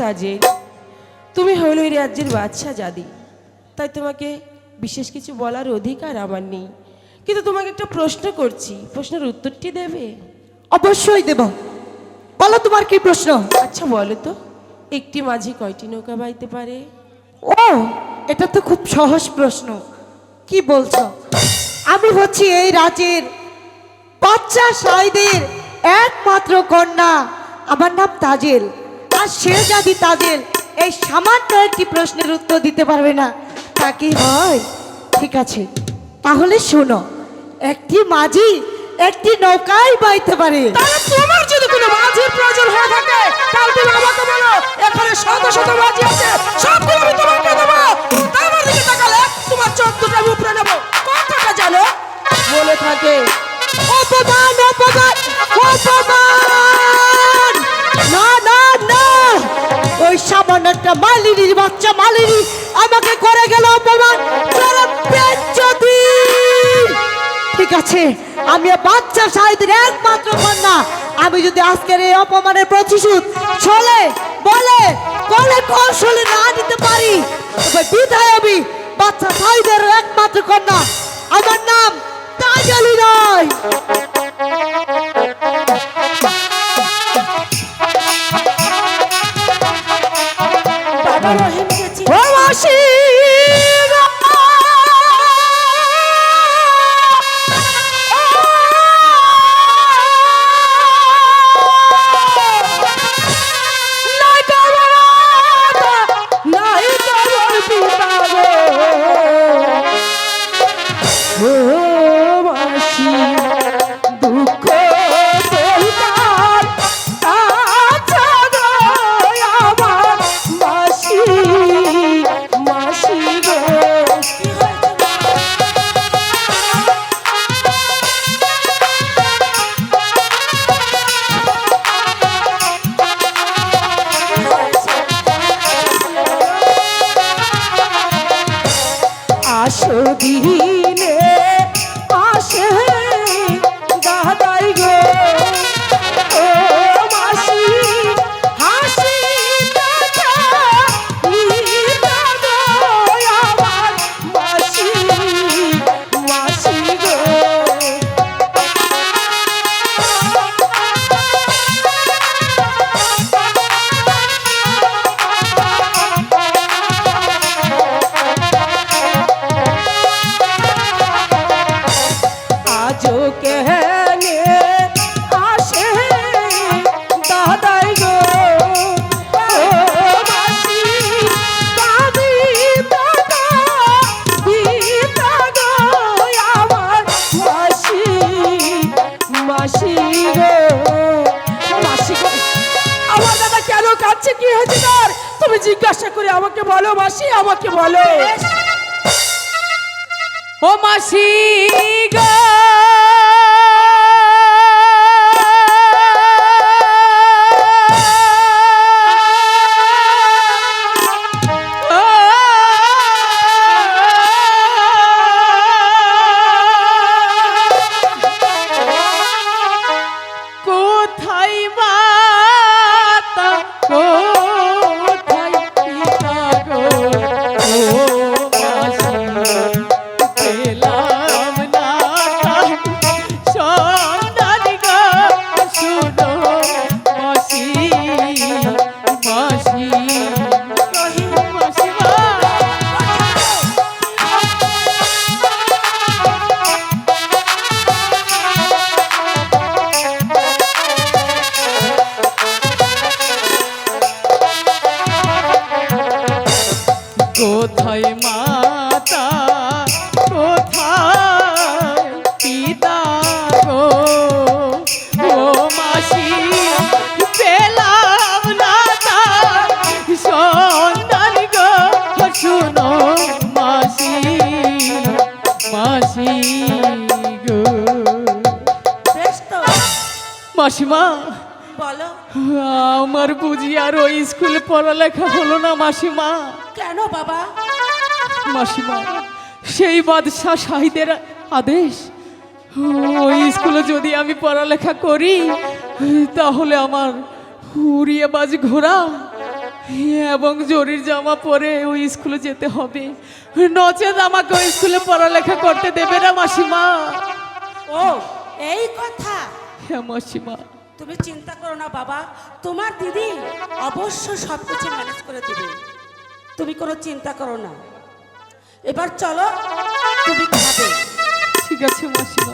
তাজে তুমি হলো এই রাজ্যের বাচ্চা জাদি। তাই তোমাকে বিশেষ কিছু বলার অধিকার আমার নেই। কিন্তু তোমাকে একটা প্রশ্ন করছি প্রশ্নের উত্তরটি দেবে? অবশ্যই দেব। বলো তোমার কি প্রশ্ন? আচ্ছা বলো তো। একটি মাঝি কয়টি নৌকা বাইতে পারে? ও এটা তো খুব সহজ প্রশ্ন। কি বলছো? আমি হচ্ছি এই রাজ্যের বাচ্চা সাইদের একমাত্র কন্যা। আমার নাম তাজেল। আর সে যদি তাদের এই সামান্য একটি প্রশ্নের উত্তর দিতে পারবে না, তা কি হয়? ঠিক আছে, তাহলে শোনো, একটি মাঝি একটি নৌকায় বাইতে পারে। তোমার যদি কোনো মাঝির প্রয়োজন হয়ে থাকে, তাহলে তুমি আমাকে বলো, এখানে শত শত মাঝি আছে একটা মালিনীর বাচ্চা, মালিনী আমাকে করে গেল ঠিক আছে আমি বাচ্চা সাহিত্যের একমাত্র কন্যা। আমি যদি আজকের এই অপমানের প্রতিশোধ চলে বলে বলে কৌশলে না নিতে পারি বিধায় আমি বাচ্চা সাহিত্যের একমাত্র কন্যা। আমার নাম বাসো দিয়ে কাঁদছে কি হয়েছে তার তুমি জিজ্ঞাসা করে আমাকে বলো, মাসি, আমাকে বলো। ও মাসি গো। মাসিমা বলো। আমার বুঝি আর ওই স্কুলে পড়ালেখা হলো না মাসিমা কেন বাবা? মাসিমা সেই বাদশাহ শাহিদের আদেশ ওই স্কুলে যদি আমি পড়ালেখা করি তাহলে আমার উড়িয়ে বাজ ঘোড়া এবং জরির জামা পরে ওই স্কুলে যেতে হবে। নচেত আমাকে ওই স্কুলে পড়ালেখা করতে দেবে না মাসিমা। ও এই কথা? হ্যাঁ মাসিমা। তুমি চিন্তা করো না বাবা। তোমার দিদি অবশ্য সব কিছু ম্যানেজ করে দেবে। তুমি কোনো চিন্তা করো না। এবার চলো তুমি ঠিক আছে